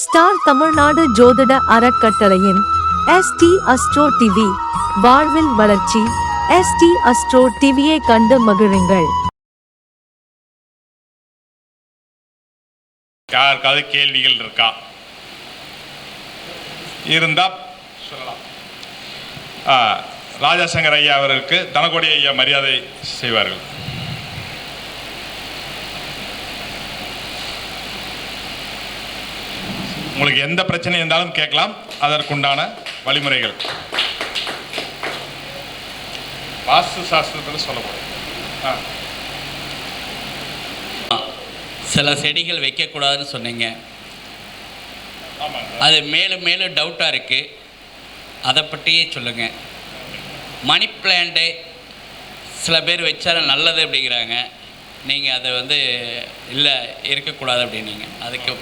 Star Tamil Nadu ஜோதிட அறக்கட்டளையின் ST astro TV வாழ்வில் வளர்ச்சி எஸ்டி அஸ்ட்ரோ டிவியை கண்டு மகிழுங்கள். யாருக்காவது கேள்விகள் இருக்கா? இருந்தா சொல்லலாம். ராஜாசங்கர் ஐயா அவர்களுக்கு தனகோடி ஐயா மரியாதை செய்வார்கள். உங்களுக்கு எந்த பிரச்சனை இருந்தாலும் கேட்கலாம். அதற்குண்டான வழிமுறைகள். வாஸ்து சாஸ்திரத்தில் சொல்ல ஆ. சில செடிகள் வைக்கக்கூடாதுன்னு சொன்னீங்க. அது மேலும் மேலும் டவுட்டாக இருக்குது அதை பற்றியே சொல்லுங்கள் மணி பிளான்ட்டு சில பேர் வச்சா நல்லது அப்படிங்கிறாங்க. நீங்கள் அதை வந்து இல்லை இருக்கக்கூடாது அப்படின்னீங்க. அதுக்கு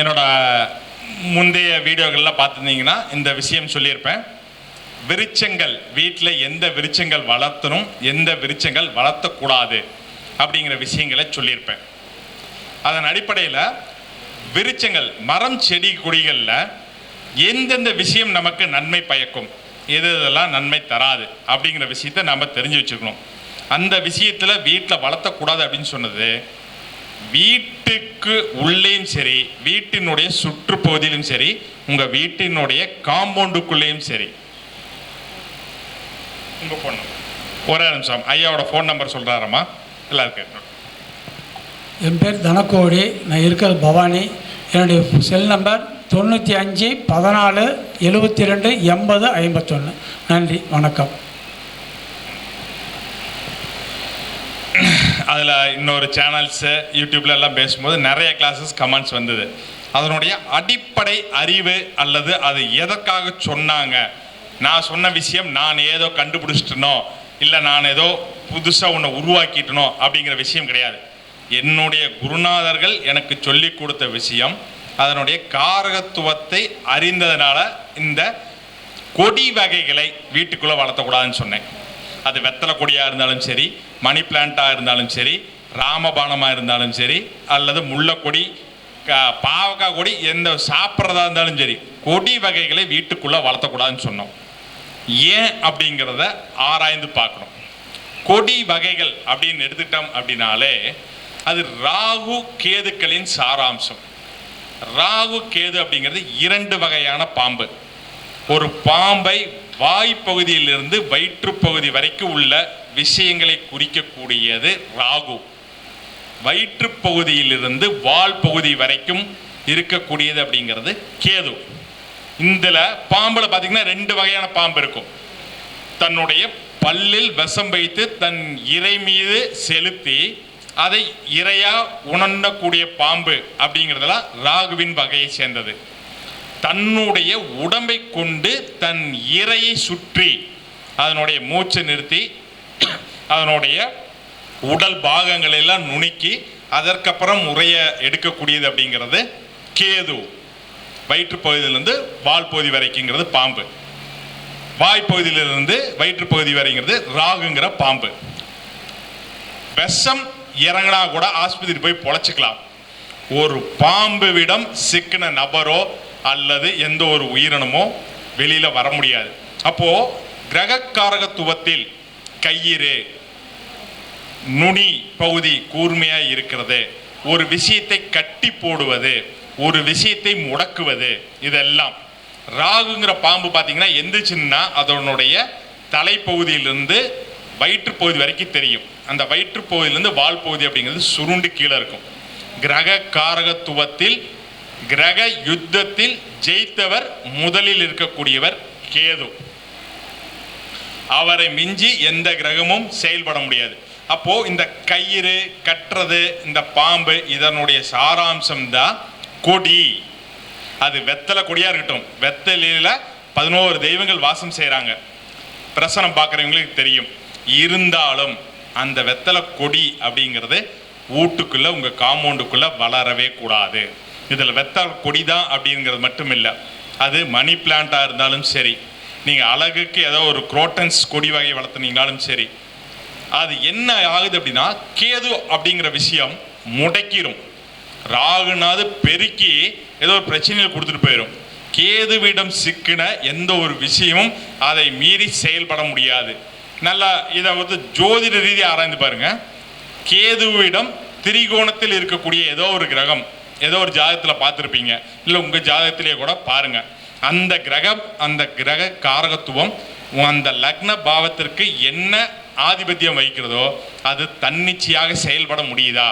என்னோட முந்தைய வீடியோகளில் பார்த்துருந்தீங்கன்னா இந்த விஷயம் சொல்லியிருப்பேன். விருச்சங்கள் வீட்டில் எந்த விருச்சங்கள் வளர்த்தணும் எந்த விருச்சங்கள் வளர்த்தக்கூடாது அப்படிங்கிற விஷயங்களை சொல்லியிருப்பேன். அதன் அடிப்படையில் விருச்சங்கள் மரம் செடி கொடிகளில் எந்தெந்த விஷயம் நமக்கு நன்மை பயக்கும் எது எதெல்லாம் நன்மை தராது அப்படிங்கிற விஷயத்தை நம்ம தெரிஞ்சு வச்சுக்கணும். அந்த விஷயத்தில் வீட்டில் வளர்த்தக்கூடாது அப்படின்னு சொன்னது வீட்டுக்கு உள்ளேயும் சரி வீட்டினுடைய சுற்றுப்பகுதியிலும் சரி உங்க வீட்டினுடைய காம்பவுண்டுக்குள்ளேயும் சரி. உங்க ஃபோன் நம்பர் ஒரே நிமிஷம். ஐயாவோட ஃபோன் நம்பர் சொல்கிறாரம்மா எல்லாருக்கும் என் பேர் தனக்கோடி. நான் இருக்கிறது பவானி. என்னுடைய செல் நம்பர் தொண்ணூற்றி அஞ்சு பதினாலு எழுபத்தி ரெண்டு எண்பது ஐம்பத்தொன்று நன்றி. வணக்கம். அதில் இன்னொரு சேனல்ஸு யூடியூப்ல எல்லாம் பேசும்போது நிறைய கிளாஸஸ் கமெண்ட்ஸ் வந்தது. அதனுடைய அடிப்படை அறிவு அல்லது அது எதற்காக சொன்னாங்க? நான் சொன்ன விஷயம் நான் ஏதோ கண்டுபிடிச்சிட்டனோ? இல்லை நான் ஏதோ புதுசாக ஒன்று உருவாக்கிட்டனோ? அப்படிங்கிற விஷயம் கிடையாது. என்னுடைய குருநாதர்கள் எனக்கு சொல்லி கொடுத்த விஷயம் அதனுடைய காரகத்துவத்தை அறிந்ததுனால இந்த கொடி வகைகளை வீட்டுக்குள்ளே வளர்த்தக்கூடாதுன்னு சொன்னேன். அது வெத்தலை கொடியாக இருந்தாலும் சரி மணி பிளான்ட்டாக இருந்தாலும் சரி ராமபானமாக இருந்தாலும் சரி அல்லது முல்லைக்கொடி பாவக்காய் கொடி எந்த சாப்பிட்றதா இருந்தாலும் சரி கொடி வகைகளை வீட்டுக்குள்ளே வளர்த்தக்கூடாதுன்னு சொன்னோம். ஏன் அப்படிங்கிறத ஆராய்ந்து பார்க்கணும். கொடி வகைகள் அப்படின்னு எடுத்துக்கிட்டோம் அப்படின்னாலே அது ராகு கேதுக்களின் சாராம்சம். ராகு கேது அப்படிங்கிறது இரண்டு வகையான பாம்பு. ஒரு பாம்பை வாய்ப்பகுதியிலிருந்து வயிற்றுப்பகுதி வரைக்கும் உள்ள விஷயங்களை குறிக்கக்கூடியது ராகு. வயிற்றுப்பகுதியிலிருந்து வால் பகுதி வரைக்கும் இருக்கக்கூடியது அப்படிங்கிறது கேது. இதில் பாம்பில் பார்த்தீங்கன்னா ரெண்டு வகையான பாம்பு இருக்கும். தன்னுடைய பல்லில் விஷம் வைத்து தன் இறை மீது செலுத்தி அதை இறையாக உணரக்கூடிய பாம்பு அப்படிங்கிறதெல்லாம் ராகுவின் வகையை சேர்ந்தது. தன்னுடைய உடம்பை கொண்டு தன் இரையை சுற்றி அதனுடைய மூச்சை நிறுத்தி அதனுடைய உடல் பாகங்களை எல்லாம் நுணுக்கி அதற்கப்புறம் உரைய எடுக்கக்கூடியது அப்படிங்கிறது கேது. வயிற்றுப்பகுதியிலிருந்து வால் பகுதி வரைக்குங்கிறது பாம்பு. வாய்ப்பகுதியிலிருந்து வயிற்றுப்பகுதி வரைங்கிறது ராகுங்கிற பாம்பு. விஷம் இறங்கினா கூட ஆஸ்பத்திரி போய் பொழைச்சிக்கலாம். ஒரு பாம்பு விடம் சிக்கின நபரோ அல்லது எந்த ஒரு உயிரினமோ வெளியில் வர முடியாது. அப்போ கிரகக்காரகத்துவத்தில் கயிறு நுனி பகுதி கூர்மையாக இருக்கிறது. ஒரு விஷயத்தை கட்டி போடுவது ஒரு விஷயத்தை முடக்குவது இதெல்லாம். ராகுங்கிற பாம்பு பார்த்தீங்கன்னா எந்திரிச்சுன்னா அதனுடைய தலைப்பகுதியிலிருந்து வயிற்றுப்பகுதி வரைக்கும் தெரியும். அந்த வயிற்றுப்பகுதியிலேருந்து வால் பகுதி அப்படிங்கிறது சுருண்டு கீழே இருக்கும். கிரக காரகத்துவத்தில் கிரக யுத்தத்தில் ஜெயித்தவர் முதலில் இருக்கக்கூடியவர் கேது. அவரை மிஞ்சி எந்த கிரகமும் செயல்பட முடியாது. அப்போ இந்த கயிறு கட்டுறது இந்த பாம்பு இதனுடைய சாராம்சம் தான் கொடி. அது வெத்தலை கொடியா இருக்கட்டும். வெத்தலையில பதினோரு தெய்வங்கள் வாசம் செய்கிறாங்க பிரசனம் பார்க்குறவங்களுக்கு தெரியும். இருந்தாலும் அந்த வெத்தலை கொடி அப்படிங்கிறது வீட்டுக்குள்ளே உங்கள் காம்பவுண்டுக்குள்ளே வளரவே கூடாது. இதில் வெத்தலை கொடி தான் அப்படிங்கிறது மட்டும் இல்லை அது மணி பிளான்ட்டாக இருந்தாலும் சரி நீங்கள் அழகுக்கு ஏதோ ஒரு குரோட்டன்ஸ் கொடி வகை வளர்த்துனீங்கனாலும் சரி அது என்ன ஆகுது அப்படின்னா கேது அப்படிங்கிற விஷயம் முடக்கிடும் ராகுனாவது பெருக்கி ஏதோ ஒரு பிரச்சனையில் கொடுத்துட்டு போயிடும் கேதுவிடம் சிக்கின எந்த ஒரு விஷயமும் அதை மீறி செயல்பட முடியாது. நல்லா இதை வந்து ஜோதிட ரீதியாக ஆராய்ந்து பாருங்கள் கேதுவிடம் திரிகோணத்தில் இருக்கக்கூடிய ஏதோ ஒரு கிரகம் ஏதோ ஒரு ஜாதகத்தில் பார்த்துருப்பீங்க. இல்லை உங்கள் ஜாதகத்திலேயே கூட பாருங்க. அந்த கிரகம் அந்த கிரக காரகத்துவம் அந்த லக்ன பாவத்திற்கு என்ன ஆதிபத்தியம் வைக்கிறதோ அது தன்னிச்சையாக செயல்பட முடியுதா?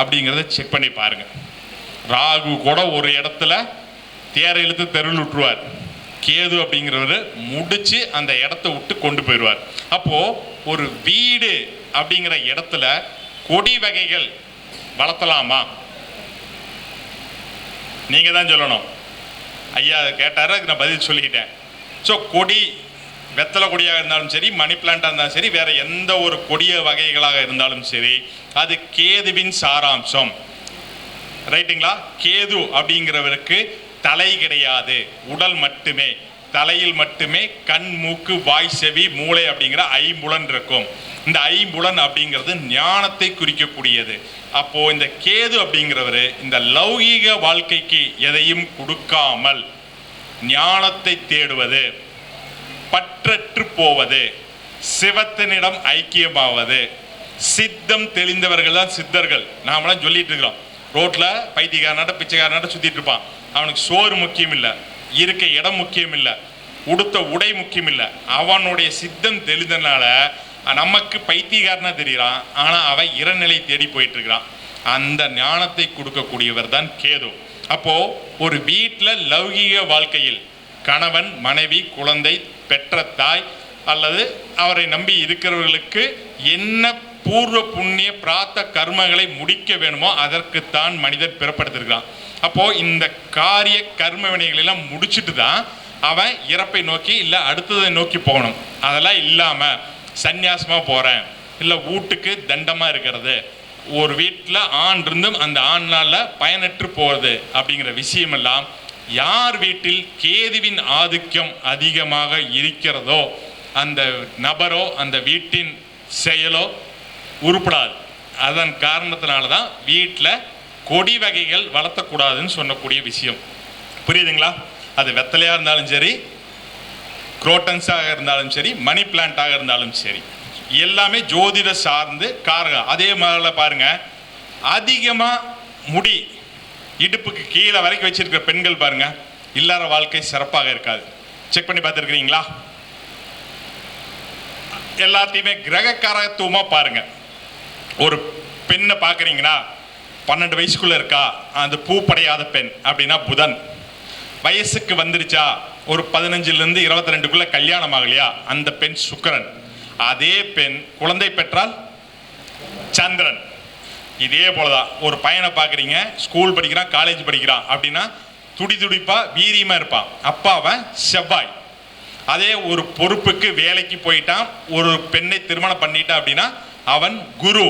அப்படிங்கிறத செக் பண்ணி பாருங்கள் ராகு கூட ஒரு இடத்துல தேரை இழுத்து தெருவில் விட்டுருவார். கேது அப்படிங்கிறவர் முடிச்சு அந்த இடத்த விட்டு கொண்டு போயிடுவார். அப்போ ஒரு வீடு அப்படிங்கிற இடத்துல கொடி வகைகள் வளர்த்தலாமா? நீங்கள் தான் சொல்லணும். ஐயா கேட்டார் அதுக்கு நான் பதில் சொல்லிக்கிட்டேன். ஸோ கொடி வெத்தலை கொடியாக இருந்தாலும் சரி மணி பிளான்ட்டாக இருந்தாலும் சரி வேறு எந்த ஒரு கொடிய வகைகளாக இருந்தாலும் சரி அது கேதுவின் சாராம்சம். ரைட்டுங்களா கேது அப்படிங்கிறவருக்கு தலை கிடையாது உடல் மட்டுமே. தலையில் மட்டுமே கண் மூக்கு வாய் செவி மூளை அப்படிங்கிற ஐம்புலன் இருக்கும். இந்த ஐம்புலன் அப்படிங்கிறது ஞானத்தை குறிக்கக்கூடியது. அப்போ இந்த கேது அப்படிங்கிறவர் இந்த லௌகீக வாழ்க்கைக்கு எதையும் கொடுக்காமல் ஞானத்தை தேடுவது பற்றற்று போவது சிவத்தினிடம் ஐக்கியமாவது சித்தம் தெளிந்தவர்கள் தான் சித்தர்கள். நாமெல்லாம் சொல்லிட்டு இருக்கிறோம். ரோட்டில் பைத்தியக்காரனாட்ட பிச்சைக்காரனாட்ட சுற்றிட்டு இருப்பான். அவனுக்கு சோறு முக்கியம் இல்லை. இருக்க இடம் முக்கியம் இல்லை உடுத்த உடை முக்கியம் இல்லை அவனுடைய சித்தம் தெளிந்தனால நமக்கு பைத்தியக்காரனா தெரியறான் ஆனால் அவன் இறநிலை தேடி போயிட்டு இருக்கிறான் அந்த ஞானத்தை கொடுக்கக்கூடியவர் தான் கேது. அப்போ ஒரு வீட்டில் லௌகீக வாழ்க்கையில் கணவன் மனைவி குழந்தை பெற்ற தாய் அல்லது அவரை நம்பி இருக்கிறவர்களுக்கு என்ன பூர்வ புண்ணிய பிராத்த கர்மங்களை முடிக்க வேணுமோ அதற்குத்தான் மனிதர் பிறப்படுத்திருக்கிறான். அப்போது இந்த காரிய கர்ம வினைகளெல்லாம் முடிச்சுட்டு தான் அவன் இறப்பை நோக்கி இல்லை அடுத்ததை நோக்கி போகணும். அதெல்லாம் இல்லாமல் சந்நியாசமாக போகிறேன் இல்லை வீட்டுக்கு தண்டமாக இருக்கிறது. ஒரு வீட்டில் ஆண் இருந்தும் அந்த ஆண்னால் பயனற்று போகிறது அப்படிங்கிற விஷயமெல்லாம் யார் வீட்டில் கேதுவின் ஆதிக்கம் அதிகமாக இருக்கிறதோ அந்த நபரோ அந்த வீட்டின் செயலோ உருப்படாது. அதன் காரணத்தினால தான் வீட்டில் கொடி வகைகள் வளர்த்தக்கூடாதுன்னு சொல்லக்கூடிய விஷயம். புரியுதுங்களா? அது வெத்தலையாக இருந்தாலும் சரி குரோட்டன்ஸாக இருந்தாலும் சரி மணி பிளான்ட்டாக இருந்தாலும் சரி எல்லாமே ஜோதிட சார்ந்து காரகம். அதே மாதிரி பாருங்கள் அதிகமாக முடி இடுப்புக்கு கீழே வரைக்கும் வச்சுருக்கிற பெண்கள் பாருங்கள் இல்லாத வாழ்க்கை சிறப்பாக இருக்காது. செக் பண்ணி பார்த்துருக்கிறீங்களா? எல்லாத்தையுமே கிரக காரகத்துவமாக பாருங்கள் ஒரு பெண்ணை பார்க்குறீங்கன்னா பன்னெண்டு வயசுக்குள்ளே இருக்கா? அந்த பூப்படையாத பெண் அப்படின்னா புதன். வயசுக்கு வந்துருச்சா? ஒரு பதினஞ்சுலேருந்து இருபத்தி ரெண்டுக்குள்ளே கல்யாணம் ஆகலையா? அந்த பெண் சுக்கரன். அதே பெண் குழந்தை பெற்றால் சந்திரன். இதே போலதான். ஒரு பையனை பார்க்குறீங்க ஸ்கூல் படிக்கிறான் காலேஜ் படிக்கிறான் அப்படின்னா துடி துடிப்பாக வீரியமாக இருப்பான். அப்பா செவ்வாய். அதே ஒரு பொறுப்புக்கு வேலைக்கு போயிட்டான் ஒரு பெண்ணை திருமணம் பண்ணிட்டான் அப்படின்னா அவன் குரு.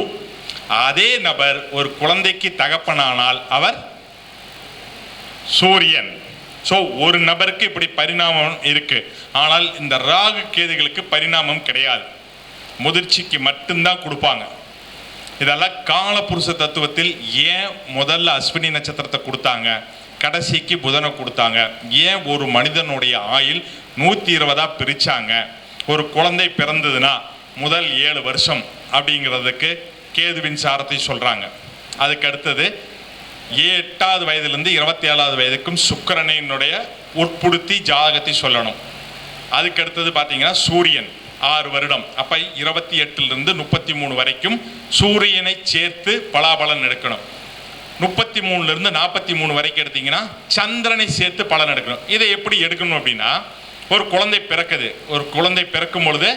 அதே நபர் ஒரு குழந்தைக்கு தகப்பனானால் அவர் சூரியன். ஸோ ஒரு நபருக்கு இப்படி பரிணாமம் இருக்கு. ஆனால் இந்த ராகு கேதுகளுக்கு பரிணாமம் கிடையாது. முதிர்ச்சிக்கு மட்டும்தான் கொடுப்பாங்க. இதெல்லாம் காலபுருஷ தத்துவத்தில் ஏன் முதல்ல அஸ்வினி நட்சத்திரத்தை கொடுத்தாங்க? கடைசிக்கு புதனை கொடுத்தாங்க. ஏன் ஒரு மனிதனுடைய ஆயில் நூற்றி இருபதாக பிரித்தாங்க ஒரு குழந்தை பிறந்ததுன்னா முதல் ஏழு வருஷம். அப்படிங்கிறதுக்கு கேதுவின் சாரத்தை சொல்கிறாங்க அதுக்கு அடுத்தது எட்டாவது வயதுலேருந்து இருபத்தி ஏழாவது வயதுக்கும் சுக்கரனையினுடைய உட்புடுத்தி ஜாதகத்தை சொல்லணும். அதுக்கு அடுத்தது பார்த்தீங்கன்னா சூரியன் ஆறு வருடம். அப்போ இருபத்தி எட்டுலேருந்து முப்பத்தி மூணு வரைக்கும் சூரியனை சேர்த்து பலாபலன் எடுக்கணும். முப்பத்தி மூணுலேருந்து நாற்பத்தி மூணு வரைக்கும் எடுத்தீங்கன்னா சந்திரனை சேர்த்து பலன் எடுக்கணும். இதை எப்படி எடுக்கணும் அப்படின்னா ஒரு குழந்தை பிறக்குது. ஒரு குழந்தை பிறக்கும் பொழுது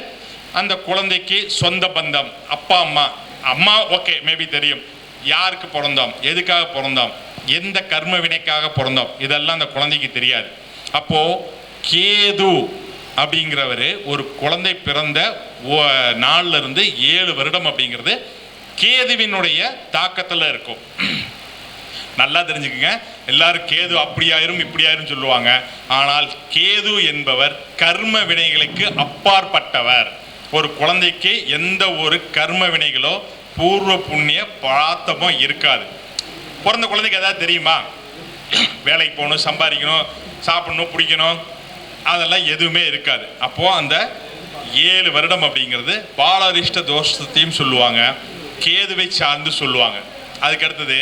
அந்த குழந்தைக்கு சொந்த பந்தம் அப்பா அம்மா. அம்மா ஓகே மேபி தெரியும். யாருக்கு பிறந்தோம்? எதுக்காக பிறந்தோம்? எந்த கர்ம வினைக்காக பிறந்தோம்? இதெல்லாம் அந்த குழந்தைக்கு தெரியாது. அப்போ கேது அப்படிங்கிறவர் ஒரு குழந்தை பிறந்த ஒ- இருந்து ஏழு வருடம் அப்படிங்கிறது கேதுவினுடைய தாக்கத்தில் இருக்கும். நல்லா தெரிஞ்சுக்கங்க. எல்லாரும் கேது அப்படியாயிரும் இப்படியாயிரும் சொல்லுவாங்க. ஆனால் கேது என்பவர் கர்ம வினைகளுக்கு அப்பாற்பட்டவர். ஒரு குழந்தைக்கு எந்த ஒரு கர்ம வினைகளோ பூர்வ புண்ணிய பராத்தமோ இருக்காது. பிறந்த குழந்தைக்கு ஏதாவது தெரியுமா? வேலைக்கு போகணும் சம்பாதிக்கணும் சாப்பிடணும் பிடிக்கணும் அதெல்லாம் எதுவுமே இருக்காது. அப்போது அந்த ஏழு வருடம் அப்படிங்கிறது பாலரிஷ்ட தோஷத்தையும் சொல்லுவாங்க கேதுவை சார்ந்து சொல்லுவாங்க. அதுக்கு அடுத்தது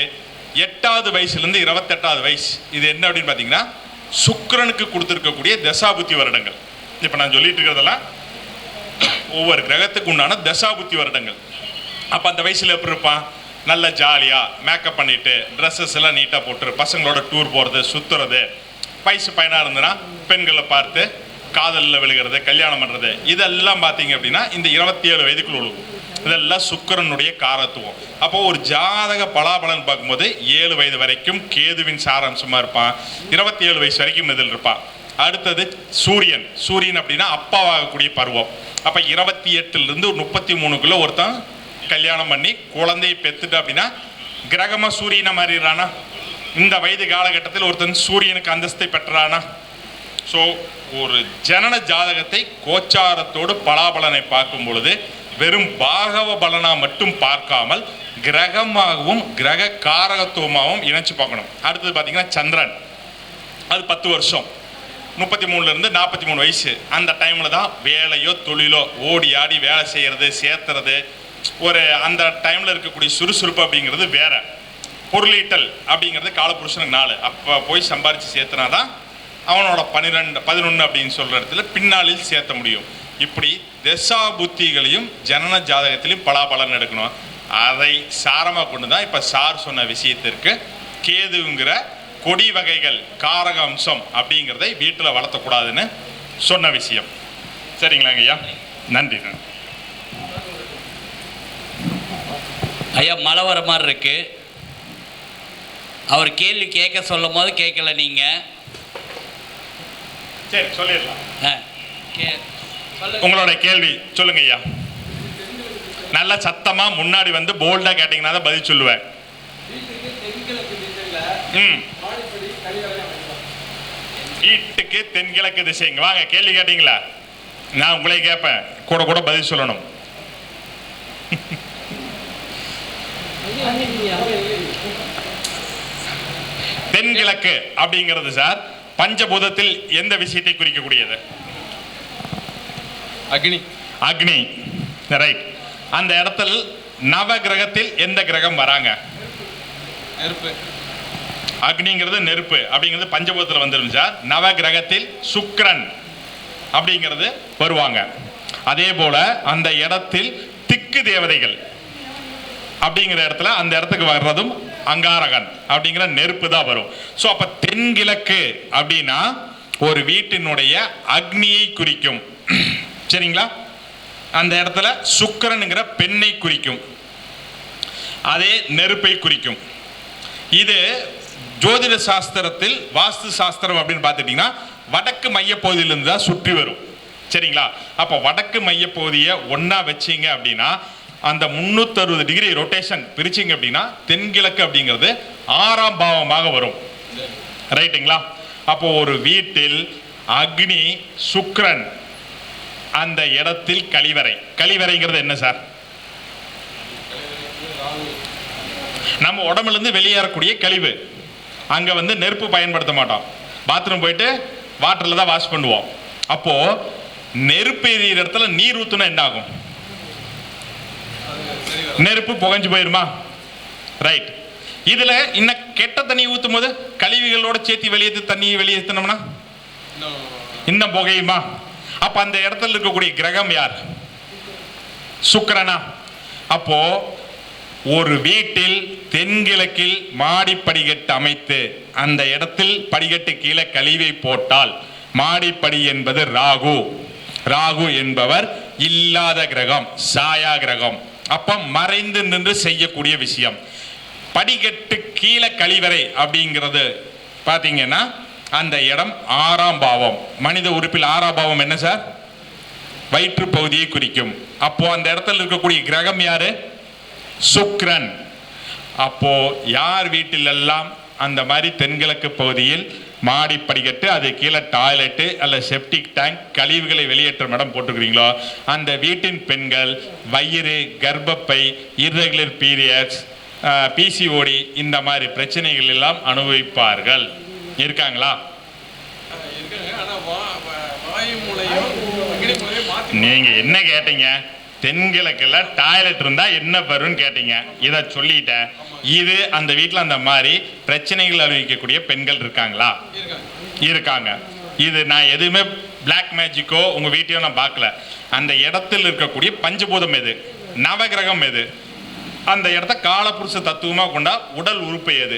எட்டாவது வயசுலேருந்து இருபத்தெட்டாவது வயசு. இது என்ன அப்படின்னு பார்த்தீங்கன்னா சுக்கரனுக்கு கொடுத்துருக்கக்கூடிய தசாபுத்தி வருடங்கள். இப்போ நான் சொல்லிட்டு இருக்கிறதெல்லாம் ஒவ்வொரு கிரகத்துக்கு உண்டான தசாபுத்தி வருடங்கள். அப்போ அந்த வயசில் எப்படி இருப்பான்? நல்ல ஜாலியாக மேக்கப் பண்ணிவிட்டு ட்ரெஸ்ஸஸ் எல்லாம் நீட்டாக போட்டு பசங்களோட டூர் போகிறது சுற்றுறது வயசு பையனாக இருந்ததுன்னா பெண்களை பார்த்து காதலில் விழுகிறது கல்யாணம் பண்ணுறது இதெல்லாம் பார்த்தீங்க அப்படின்னா இந்த இருபத்தி ஏழு வயதுக்குள்ள உழுவும் இதெல்லாம் சுக்கிரனுடைய காரத்துவம். அப்போது ஒரு ஜாதக பலாபலன் பார்க்கும்போது ஏழு வயது வரைக்கும் கேதுவின் சாராம்சமாக இருப்பான். இருபத்தி ஏழு வயசு வரைக்கும் இதில் இருப்பான். அடுத்தது சூரியன். சூரியன் அப்படின்னா அப்பாவாகக்கூடிய பருவம். அப்போ இருபத்தி எட்டுலேருந்து ஒரு முப்பத்தி மூணுக்குள்ளே ஒருத்தன் கல்யாணம் பண்ணி குழந்தையை பெற்றுட்டு அப்படின்னா கிரகமாக சூரியனை மாறிடுறானா? இந்த வயது காலகட்டத்தில் ஒருத்தன் சூரியனுக்கு அந்தஸ்தை பெற்றானா? ஸோ ஒரு ஜனன ஜாதகத்தை கோச்சாரத்தோடு பலாபலனை பார்க்கும் பொழுது வெறும் பாகவ பலனா மட்டும் பார்க்காமல் கிரகமாகவும் கிரக காரகத்துவமாகவும் இணைச்சு பார்க்கணும். அடுத்தது பார்த்தீங்கன்னா சந்திரன். அது பத்து வருஷம். முப்பத்தி மூணுலேருந்து நாற்பத்தி மூணு வயசு. அந்த டைமில் தான் வேலையோ தொழிலோ ஓடி ஆடி வேலை செய்கிறது சேர்த்துறது. ஒரு அந்த டைமில் இருக்கக்கூடிய சுறுசுறுப்பு அப்படிங்கிறது வேறு. பொருளீட்டல் அப்படிங்கிறது காலபுருஷனுக்கு நாலு. அப்போ போய் சம்பாரித்து சேர்த்துனா தான் அவனோட பன்னிரெண்டு பதினொன்று அப்படின்னு சொல்கிற இடத்துல பின்னாளில் சேர்த்த முடியும். இப்படி தசா புத்திகளையும் ஜனன ஜாதகத்திலையும் பலாபலன் எடுக்கணும். அதை சாரமாக கொண்டு தான் இப்போ சார் சொன்ன விஷயத்திற்கு கேதுங்கிற கொடி வகைகள் காரக அம்சம் அப்படிங்கிறதை வீட்டில் வளர்த்தக்கூடாதுன்னு சொன்ன விஷயம். சரிங்களாங்க ஐயா? நன்றி ஐயா மழை வர மாதிரி இருக்கு. அவர் கேள்வி கேட்க சொல்லும் போது கேட்கல நீங்கள் சரி சொல்லிடலாம். கே சொல்லுங்க. உங்களோட கேள்வி சொல்லுங்க ஐயா. நல்ல சத்தமா முன்னாடி வந்து போல்டா கேட்டீங்கன்னா தான் பதில் சொல்லுவேன். ம். வீட்டுக்கு தென்கிழக்கு திசைங்க. வாங்க கேள்வி கேட்டீங்களா? நான் உங்களே கேட்பேன். கூட கூட பதில் சொல்லணும். தென்கிழக்கு அப்படிங்கிறது சார் பஞ்சபூதத்தில் எந்த விஷயத்தை குறிக்கக்கூடியது? அக்னி. அக்னி. ரைட் அந்த இடத்தில் நவ கிரகத்தில் எந்த கிரகம் வராங்க? நெருப்பு. அக்னிங்கிறது நெருப்பு அப்படிங்கிறது பஞ்சபூதத்தில் வந்துடும் சார். நவ கிரகத்தில் அப்படிங்கிறது வருவாங்க. அதே போல அந்த இடத்தில் திக்கு தேவதைகள் அப்படிங்கிற இடத்துல அந்த இடத்துக்கு வர்றதும் அங்காரகன் அப்படிங்கிற நெருப்பு தான் வரும். ஸோ அப்போ தென்கிழக்கு அப்படின்னா ஒரு வீட்டினுடைய அக்னியை குறிக்கும். சரிங்களா? அந்த இடத்துல சுக்கரனுங்கிற பெண்ணை குறிக்கும். அதே நெருப்பை குறிக்கும். இது ஜோதிட சாஸ்திரத்தில் வாஸ்து சாஸ்திரம் அப்படின்னு பார்த்துட்டிங்கன்னா வடக்கு மையப்பகுதியிலிருந்து தான் சுற்றி வரும். சரிங்களா? அப்போ வடக்கு மையப்பகுதியை ஒன்றா வச்சீங்க அப்படின்னா அந்த முந்நூற்றறுபது டிகிரி ரொட்டேஷன் பிரிச்சிங்க அப்படின்னா தென்கிழக்கு அப்படிங்கிறது ஆறாம் பாவமாக வரும். ரைட்டுங்களா? அப்போ ஒரு வீட்டில் அக்னி சுக்ரன் அந்த இடத்தில் கழிவறை. கழிவறைங்கிறது என்ன சார்? நம்ம உடம்புல இருந்து வெளியேறக்கூடிய கழிவு. அங்கே வந்து நெருப்பு பயன்படுத்த மாட்டோம். பாத்ரூம் போயிட்டு வாட்டரில் தான் வாஷ் பண்ணுவோம். அப்போது நெருப்பு எரியிற இடத்துல நீர் ஊற்றுனா என்ன ஆகும்? நெருப்பு புகஞ்சு போயிருமா? ரைட் இதில் இன்னும் கெட்ட தண்ணி ஊற்றும் போது கழிவுகளோட சேர்த்து வெளியேற்று தண்ணியை வெளியேற்றினோம்னா இன்னும் இன்னும் புகையுமா? அப்போ அந்த இடத்துல இருக்கக்கூடிய கிரகம் யார்? சுக்கரனா. அப்போது ஒரு வீட்டில் தென்கிழக்கில் மாடி படிக்கட்டு அமைத்து அந்த இடத்தில் படிக்கட்டு கீழே கழிவை போட்டால் மாடிப்படி என்பது ராகு. ராகு என்பவர் இல்லாத கிரகம் சாயா கிரகம். அப்ப மறைந்து நின்று செய்யக்கூடிய விஷயம். படிக்கட்டு கீழே கழிவறை அப்படிங்கிறது பார்த்தீங்கன்னா அந்த இடம் ஆறாம் பாவம். மனித உறுப்பில் ஆறாம் பாவம் என்ன சார்? வயிற்று பகுதியை குறிக்கும். அப்போ அந்த இடத்துல இருக்கக்கூடிய கிரகம் யாரு? சுக்கிரன் அப்போ யார் வீட்டிலெல்லாம் அந்த மாதிரி தென்கிழக்கு பகுதியில் மாடி படிக்கட்டு அது கீழே டாய்லெட்டு அல்ல செப்டிக் டேங்க் கழிவுகளை வெளியேற்றும் இடம் போட்டுக்கிறீங்களோ அந்த வீட்டின் பெண்கள் வயிறு கர்ப்பப்பை irregular பீரியட்ஸ் பிசிஓடி இந்த மாதிரி பிரச்சனைகள் எல்லாம் அனுபவிப்பார்கள். இருக்காங்களா? நீங்க என்ன கேட்டீங்க? தென்கிழக்குல டாய்லெட் இருந்தா என்ன வரும்னு கேட்டீங்க. இதை சொல்லிட்டேன். இது அந்த வீட்டில் அந்த மாதிரி பிரச்சனைகள் அனுபவிக்கக்கூடிய பெண்கள் இருக்காங்களா? இருக்காங்க. இது நான் எதுவுமே பிளாக் மேஜிக்கோ உங்கள் வீட்டையோ நான் பார்க்கல. அந்த இடத்தில் இருக்கக்கூடிய பஞ்சபூதம் எது? நவகிரகம் எது? அந்த இடத்த காலப்புருஷ தத்துவமாக கொண்டா உடல் உறுப்பு எது?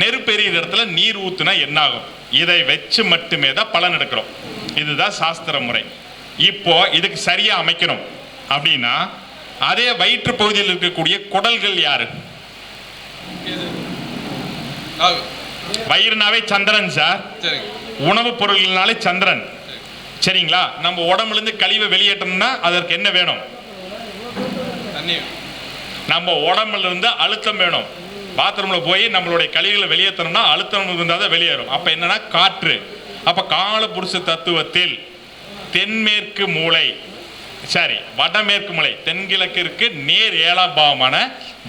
நெருப்பெரிய இடத்துல நீர் ஊத்துனா என்ன ஆகும் இதை வச்சு மட்டுமே தான் பலன் எடுக்கிறோம். இதுதான் சாஸ்திர முறை. இப்போ இதுக்கு சரியா அமைக்கணும். அப்படின்னா அதே வயிற்று பகுதியில் இருக்கக்கூடிய குடல்கள் யாரு? வயிறுனாவே சந்திரன் சார். உணவுப் பொருள்கள்னாலே சந்திரன். சரிங்களா? நம்ம உடம்புல இருந்து கழிவை வெளியேற்றணும்னா அதற்கு என்ன வேணும்? நம்ம உடம்புல இருந்து அழுத்தம் வேணும். பாத்ரூம்ல போய் நம்மளுடைய கழிவுகளை வெளியேற்றணும்னா அழுத்தம் இருந்தால் தான் வெளியேறும். அப்ப என்னன்னா காற்று. அப்ப காலபுருஷ தத்துவத்தில் தென்மேற்கு மூலை சரி வடமேற்கு மூலை. தென்கிழக்கிற்கு நேர் ஏழாம் பாவமான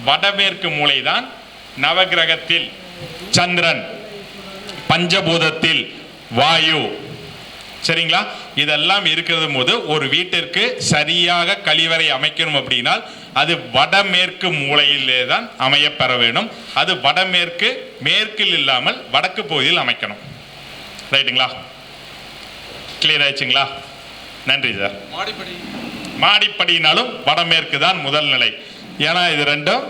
வடமேற்கு மூலை தான் நவகிரகத்தில் சந்திரன் பஞ்சபூதத்தில் வாயு. சரிங்களா? இதெல்லாம் இருக்கிறது போது ஒரு வீட்டிற்கு சரியாக கழிவறை அமைக்கணும் அப்படின்னா அது வடமேற்கு மூலையிலே தான் அமையப்பெற வேண்டும். அது வடமேற்கு மேற்கில் இல்லாமல் வடக்கு பகுதியில் அமைக்கணும். ரைட்டுங்களா கிளியர் ஆயிடுச்சுங்களா? நன்றி சார். மாடிப்படி மாடிப்படினாலும் வடமேற்கு தான் முதல் நிலை. ஏன்னா இது ரெண்டும்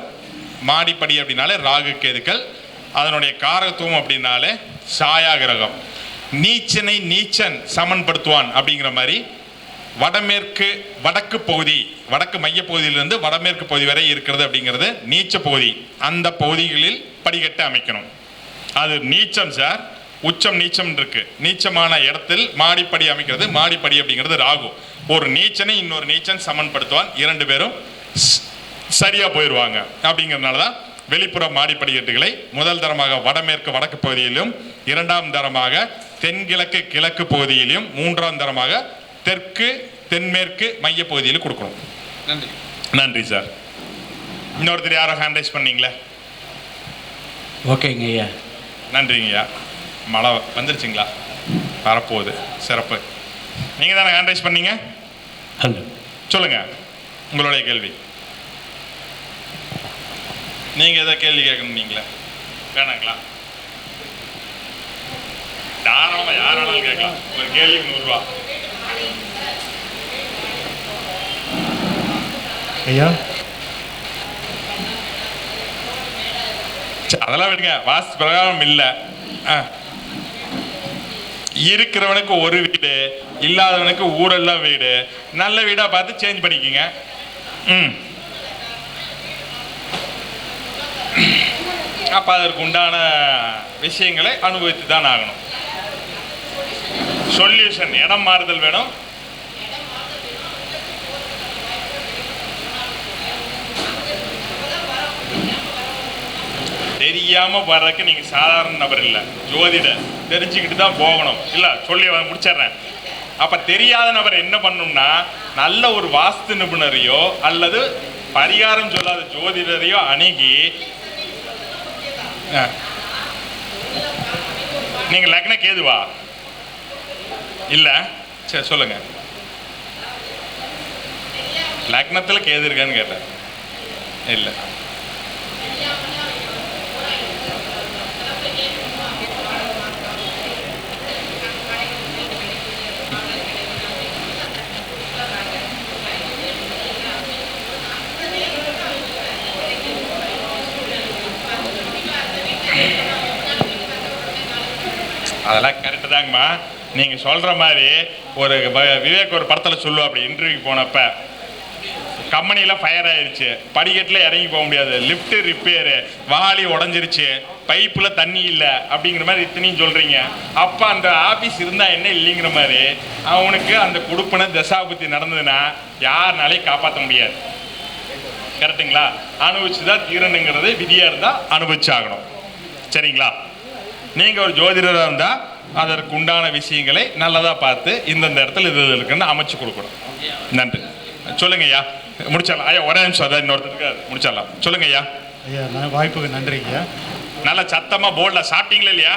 மாடிப்படி அப்படின்னாலே ராகு கேதுக்கள் அதனுடைய காரத்துவம் அப்படின்னாலே சாயா கிரகம். நீச்சனை நீச்சன் சமன்படுத்துவான் அப்படிங்கிற மாதிரி வடமேற்கு வடக்கு பகுதி வடக்கு மைய பகுதியிலிருந்து வடமேற்கு பகுதி வரை இருக்கிறது அப்படிங்கிறது நீச்ச பகுதி. அந்த பகுதிகளில் படிக்கட்டு அமைக்கணும். அது நீச்சம் சார். உச்சம் நீச்சம் இருக்கு. நீச்சமான இடத்தில் மாடிப்படி அமைக்கிறது. மாடிப்படி அப்படிங்கிறது ராகு. ஒரு நீச்சனை இன்னொரு நீச்சன் சமன்படுத்துவான். இரண்டு பேரும் சரியா போயிடுவாங்க அப்படிங்கிறதுனால தான் வெளிப்புற மாடிப்படிக்கட்டுகளை முதல் தரமாக வடமேற்கு வடக்கு பகுதியிலும் இரண்டாம் தரமாக தென்கிழக்கு கிழக்கு பகுதியிலும் மூன்றாம் தரமாக தெற்கு தென்மேற்கு மைய பகுதியில் கொடுக்கணும். நன்றி. நன்றி சார். இன்னொருத்தர் யாரோ ஹேண்ட் ரைஸ் பண்ணீங்களே? ஓகேங்க ஐயா. நன்றிங்கய்யா மழை வந்துருச்சுங்களா? வரப்போகுது. சிறப்பு. நீங்கள் தானே ஹேண்ட் ரைஸ் பண்ணீங்க? ஹலோ சொல்லுங்க. உங்களுடைய கேள்வி. நீங்கள் எதை கேள்வி கேட்கணும் நீங்களே. வேணாங்களா? தாராளமாக யாராலும் கேட்கலாம். ஒரு கேள்விக்கு நூறுரூவா. ஐயா. அதெல்லாம் விடுங்க. வாஸ்து பிரகாரம் இல்லை. ஆ. இருக்கிறவனுக்கு ஒரு வீடு இல்லாதவனுக்கு ஊரெல்லாம் வீடு. நல்ல வீடாக பார்த்து சேஞ்ச் பண்ணிக்கோங்க. ம். அப்போ அதற்கு உண்டான விஷயங்களை அனுபவித்து தான் ஆகணும். சொல்யூஷன் இடம் மாறுதல் வேணும். தெரியாம வர்றதுக்கு நீங்க சாதாரண நபர் இல்ல. ஜோதிடர் தெரிஞ்சுக்கிட்டு தான் போகணும். இல்ல சொல்லி முடிச்சிடுறேன். அப்ப தெரியாத நபர் என்ன பண்ணணும்னா நல்ல ஒரு வாஸ்து நிபுணரையோ அல்லது பரிகாரம் சொல்லாத ஜோதிடரையோ அணுகி ஆ. நீங்க லக்ன கேதுவா? இல்ல? சரி சொல்லுங்க. லக்னத்துல கேது இருக்கான்னு கேட்டேன். இல்ல. அதெல்லாம் கரெக்டு தாங்கம்மா. நீங்கள் சொல்கிற மாதிரி ஒரு விவேக் ஒரு படத்தில் சொல்லுவோம் அப்படி இன்டர்வியூக்கு போனப்ப கம்பெனியில் ஃபயர் ஆயிடுச்சு படிக்கட்டில் இறங்கி போக முடியாது. லிஃப்ட் ரிப்பேரு வாளி உடஞ்சிருச்சு. பைப்பில் தண்ணி இல்லை அப்படிங்கிற மாதிரி இத்தனையும் சொல்கிறீங்க அப்போ அந்த ஆஃபீஸ் இருந்தால் என்ன இல்லைங்கிற மாதிரி அவனுக்கு அந்த கொடுப்பின தசாபுத்தி நடந்ததுன்னா யாருனாலையும் காப்பாற்ற முடியாது. கரெக்டுங்களா அனுபவிச்சு தான் தீரணுங்கிறது விதியாக இருந்தால் அனுபவிச்சாகணும். சரிங்களா? நீங்கள் ஒரு ஜோதிடராக இருந்தால் அதற்கு உண்டான விஷயங்களை நல்லதாக பார்த்து இந்தந்த இடத்துல இது இருக்குன்னு அமைச்சு கொடுக்கணும். நன்றி. சொல்லுங்க ஐயா. முடிச்சிடலாம். ஐயா ஒரே நிமிஷம். அதான் இன்னொருத்தருக்கு முடிச்சிடலாம். சொல்லுங்க ஐயா. ஐயா நான் வாய்ப்புக்கு நன்றிங்க நல்ல சத்தமா போர்டில் சாப்பிட்டீங்களா இல்லையா.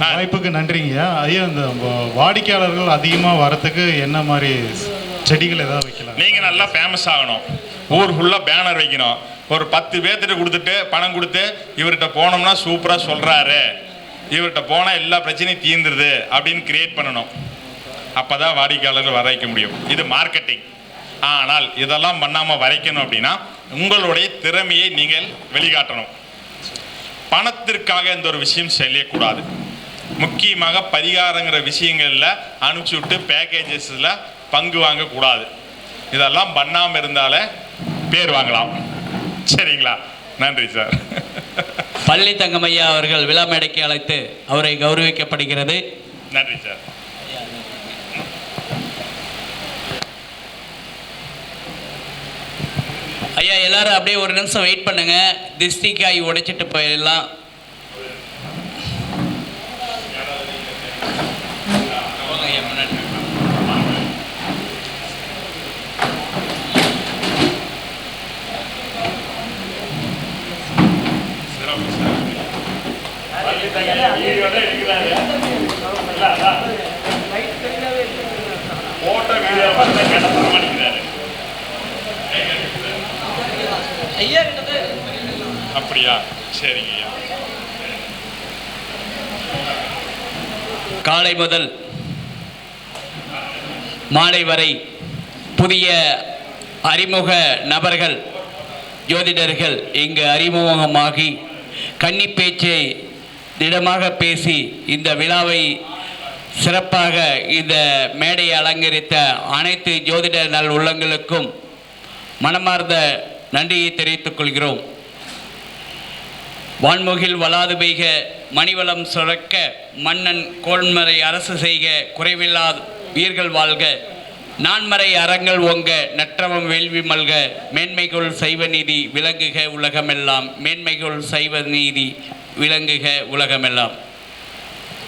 வாய்ப்புக்கு நன்றிங்க ஐயா. இந்த வாடிக்கையாளர்கள் அதிகமாக வரத்துக்கு என்ன மாதிரி செடிகள் ஏதாவது வைக்கலாம். நீங்க நல்லா ஃபேமஸ் ஆகணும். ஊர் ஃபுல்லா பேனர் வைக்கணும். ஒரு பத்து பேர்த்திட்ட கொடுத்துட்டு பணம் கொடுத்து இவர்கிட்ட போனோம்னா சூப்பராக சொல்கிறாரு இவர்கிட்ட போனால் எல்லா பிரச்சனையும் தீர்ந்துருது அப்படின்னு கிரியேட் பண்ணணும். அப்பதான் வாடிக்கையாளர்கள் வர வைக்க முடியும். இது மார்க்கெட்டிங் ஆனால் இதெல்லாம் பண்ணாமல் வரைக்கணும் அப்படின்னா உங்களுடைய திறமையை நீங்கள் வெளிக்காட்டணும். பணத்திற்காக இந்த ஒரு விஷயம் செய்யக்கூடாது. முக்கியமாக பரிகாரங்கிற விஷயங்களில் அனுப்பிச்சி விட்டு பேக்கேஜஸில் பங்கு வாங்கக்கூடாது. இதெல்லாம் பண்ணாமல் இருந்தாலே பேர் வாங்கலாம். சரிங்களா? நன்றி சார். பள்ளி தங்கமையா அவர்கள் விழா மேடைக்கு அழைத்து அவரை கௌரவிக்கப்படுகிறது. நன்றி சார். ஐயா எல்லாரும் அப்படியே ஒரு நிமிஷம் வெயிட் பண்ணுங்க. திஷ்டிக்காய் உடைச்சிட்டு போயிடலாம் போங்க ஐயா, முன்னாடி. வீடியோ அப்படியா? சரிங்க காலை முதல் மாலை வரை புதிய அறிமுக நபர்கள் ஜோதிடர்கள் இங்கு அறிமுகமாகி கன்னி பேச்சை திடமாக பேசி இந்த விழாவை சிறப்பாக இந்த மேடையை அலங்கரித்த அனைத்து ஜோதிட நல் உள்ளங்களுக்கும் மனமார்ந்த நன்றியை தெரிவித்துக் கொள்கிறோம். வான்முகில் வளாது பெய்க மணிவளம் சுரக்க மன்னன் கோள்மறை அரசு செய்க குறைவில்லா உயிர்கள் வாழ்க நான்மறை அறங்கள் ஓங்க நற்றவம் வேள்வி மல்க மேன்மைகள் சைவ நீதி விளங்குக உலகமெல்லாம் மேன்மைகள் சைவ நீதி விளங்குக உலகமெல்லாம்.